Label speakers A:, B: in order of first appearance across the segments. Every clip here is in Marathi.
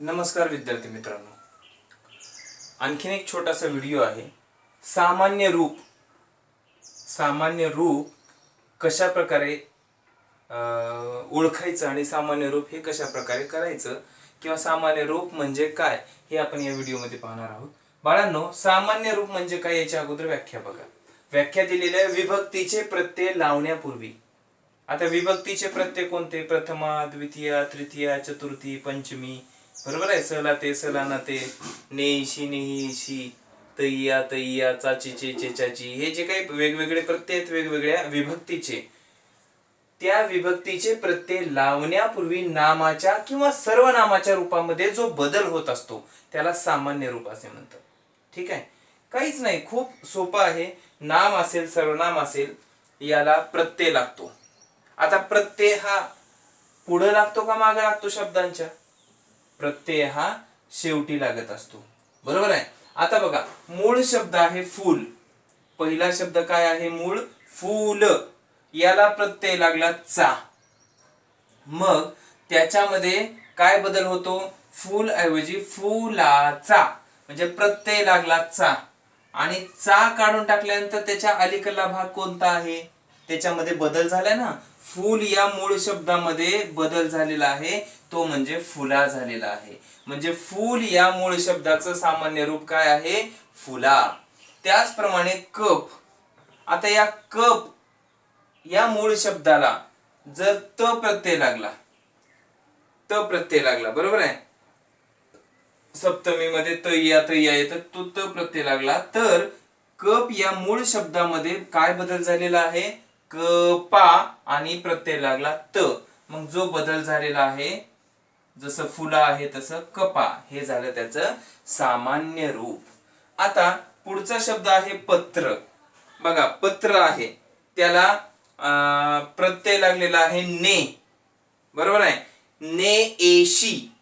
A: नमस्कार विद्यार्थी मित्रांनो. आणखीन एक छोटासा व्हिडिओ आहे. सामान्य रूप सामान्य रूप कशा प्रकारे ओळखायचं आणि सामान्य रूप हे कशा प्रकारे करायचं किंवा सामान्य रूप म्हणजे काय हे आपण या व्हिडिओमध्ये पाहणार आहोत. बाळांनो सामान्य रूप म्हणजे काय याच्या अगोदर व्याख्या बघा. व्याख्या दिलेल्या विभक्तीचे प्रत्यय लावण्यापूर्वी. आता विभक्तीचे प्रत्यय कोणते? प्रथमा द्वितीय तृतीय चतुर्थी पंचमी बरोबर आहे? सला ते सला ना ते. नेशी नेहीशी. तय्या तय्या चाची चे चेचाची हे जे काही वेगवेगळे प्रत्यय आहेत वेगवेगळ्या विभक्तीचे. त्या विभक्तीचे प्रत्यय लावण्यापूर्वी नामाच्या किंवा सर्वनामाच्या रूपामध्ये जो बदल होत असतो त्याला सामान्य रूप असे म्हणतात. ठीक आहे? काहीच नाही. खूप सोपं आहे. नाम असेल सर्वनाम असेल याला प्रत्यय लागतो. आता प्रत्यय हा पुढं लागतो का मागे लागतो शब्दांच्या? प्रत्यय हा शेवटी लागत असतो. बरोबर आहे? आता बघा मूळ शब्द आहे फूल. पहिला शब्द काय आहे मूळ? फूल. याला प्रत्यय लागला चा. मग त्याच्यामध्ये काय बदल होतो? फूल ऐवजी फुलाचा. म्हणजे प्रत्यय लागला चा. आणि चा काढून टाकल्यानंतर त्याच्या अलीकडला भाग कोणता आहे? त्याच्यामध्ये बदल झाला ना? फूल या मूळ शब्दामध्ये बदल झालेला आहे. तो म्हणजे फुला झालेला आहे. म्हणजे फूल या मूळ शब्दाचं सामान्य रूप काय आहे? फुला. त्याचप्रमाणे कप. आता या कप या मूळ शब्दाला जर त प्रत्यय लागला त प्रत्यय लागला बरोबर आहे? सप्तमी मध्ये त या त या येतं तो त प्रत्यय लागला. तर कप या मूळ शब्दामध्ये काय बदल झालेला आहे? कपा आणि प्रत्यय लागला त. मग जो बदल झालेला आहे जसं फुला आहे तसं कपा हे झालं त्याचं सामान्य रूप. आता पुढचा शब्द आहे पत्र. बघा पत्र आहे. त्याला प्रत्यय लागलेला आहे ने. बरोबर आहे? ने एशी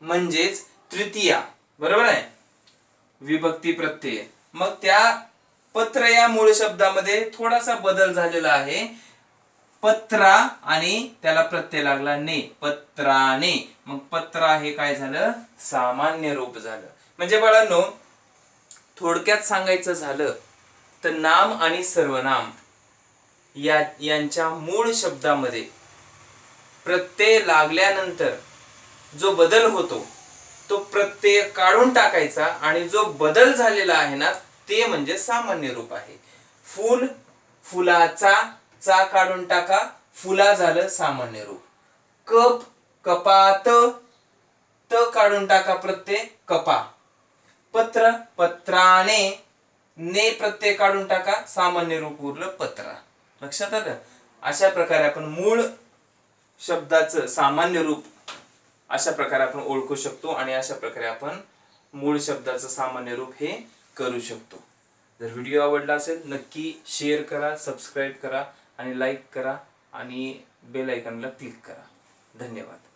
A: म्हणजेच तृतीया. बरोबर आहे? विभक्ती प्रत्यय. मग त्या पत्र या मूळ शब्दामध्ये थोडासा बदल झालेला आहे. पत्रा आणि त्याला प्रत्यय लागला ने. पत्राने. मग पत्रा हे काय झालं? सामान्य रूप झालं. म्हणजे बाळांनो थोडक्यात सांगायचं झालं तर नाम आणि सर्वनाम या यांच्या मूळ शब्दामध्ये प्रत्यय लागल्यानंतर जो बदल होतो तो प्रत्यय काढून टाकायचा आणि जो बदल झालेला आहे ना ते म्हणजे सामान्य रूप आहे. फूल फुलाचा चा काढून टाका फुला झालं सामान्य रूप. कप कपात त काढून टाका प्रत्यय कपा. पत्र पत्राने ने प्रत्यय काढून टाका सामान्य रूप उरलं पत्रा. लक्षात आलं? अशा प्रकारे आपण मूळ शब्दाचं सामान्य रूप अशा प्रकारे आपण ओळखू शकतो आणि अशा प्रकारे आपण मूळ शब्दाचं सामान्य रूप हे करू शकतो. जर व्हिडिओ आवडला असेल नक्की शेअर करा सबस्क्राईब करा आणि लाईक करा आणि बेल आयकॉनला क्लिक करा. धन्यवाद.